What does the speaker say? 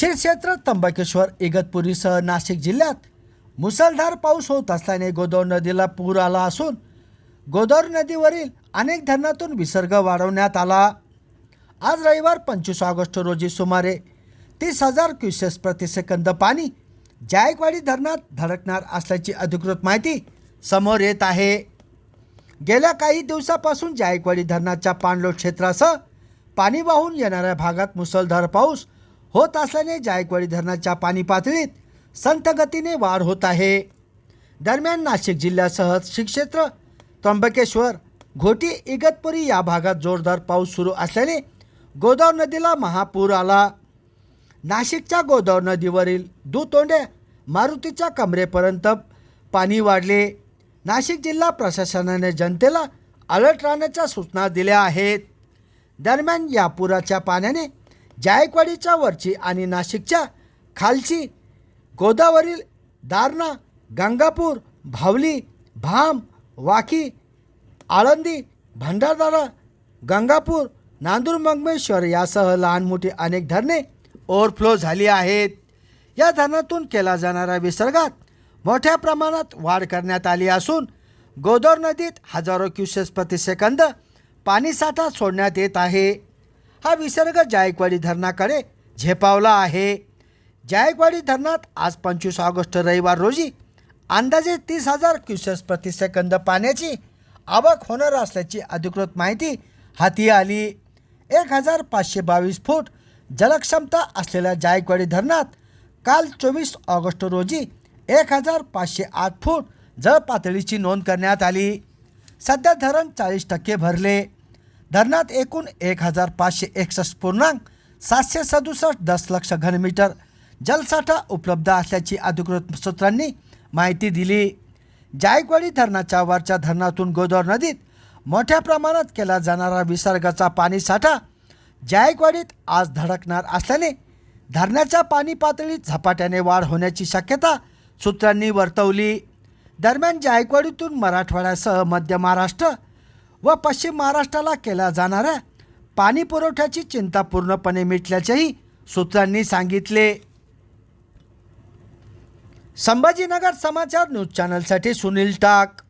श्री क्षेत्र त्र्यंबकेश्वर इगतपुरीसह नाशिक जिल्ह्यात मुसळधार पाऊस होत असल्याने गोदावरी नदीला पूर आला असून गोदावरी नदीवरील अनेक धरणातून विसर्ग वाढवण्यात आला. आज रविवार पंचवीस ऑगस्ट रोजी सुमारे तीस हजार क्युसेस प्रतिसेकंद पाणी जायकवाडी धरणात धडकणार असल्याची अधिकृत माहिती समोर येत आहे. गेल्या काही दिवसापासून जायकवाडी धरणाच्या पाणलोट क्षेत्रासह पाणी वाहून येणाऱ्या भागात मुसळधार पाऊस होत असल्याने जायकवाडी धरणाच्या पाणी पातळीत संथ गतीने वाढ होत आहे. दरम्यान नाशिक जिल्ह्यासह श्री क्षेत्र त्र्यंबकेश्वर घोटी इगतपुरी या भागात जोरदार पाऊस सुरू असल्याने गोदावर नदीला महापूर आला. नाशिकच्या गोदावर नदीवरील दुतोंडे मारुतीच्या कमरेपर्यंत पाणी वाढले. नाशिक जिल्हा प्रशासनाने जनतेला अलर्ट राहण्याच्या सूचना दिल्या आहेत. दरम्यान या पुराच्या पाण्याने जायकवाडीच्या वरची आणि नाशिकच्या खालची गोदावरील दारणा गंगापूर भावली भाम वाकी आळंदी भंडारदारा गंगापूर नांदूर मंगमेश्वर यासह लहान मोठी अनेक धरणे ओव्हरफ्लो झाली आहेत. या धरणातून केला जाणाऱ्या विसर्गात मोठ्या प्रमाणात वाढ करण्यात आली असून गोदावरी नदीत हजारो क्युसेस प्रतिसेकंद पाणीसाठा सोडण्यात येत आहे. हा विसर्ग जायकवाडी धरणाकडे झेपावला आहे. जायकवाडी धरणात आज पंचवीस ऑगस्ट रविवार रोजी अंदाजे तीस हजार क्युसेस प्रतिसेकंद पाण्याची आवक होणार असल्याची अधिकृत माहिती हाती आली. एक हजार पाचशे बावीस फूट जलक्षमता असलेल्या जायकवाडी धरणात काल चोवीस ऑगस्ट रोजी एक हजार पाचशे आठ फूट जलपातळीची नोंद करण्यात आली. सध्या धरण चाळीस टक्के भरले. धरणात एकूण एक हजार पाचशे एकसष्ट पूर्णांक सातशे सदुसष्ट दशलक्ष घनमीटर जलसाठा उपलब्ध असल्याची अधिकृत सूत्रांनी माहिती दिली. जायकवाडी धरणाच्या वरच्या धरणातून गोदावर नदीत मोठ्या प्रमाणात केला जाणारा विसर्गाचा पाणीसाठा जायकवाडीत आज धडकणार असल्याने धरणाच्या पाणी पातळीत झपाट्याने वाढ होण्याची शक्यता सूत्रांनी वर्तवली. दरम्यान जायकवाडीतून मराठवाड्यासह मध्य महाराष्ट्र व पश्चिम महाराष्ट्राला केल्या जाणाऱ्या पाणी पुरवठ्याची चिंता पूर्णपणे मिटल्याचेही सूत्रांनी सांगितले. संभाजीनगर समाचार न्यूज चॅनलसाठी सुनील टाक.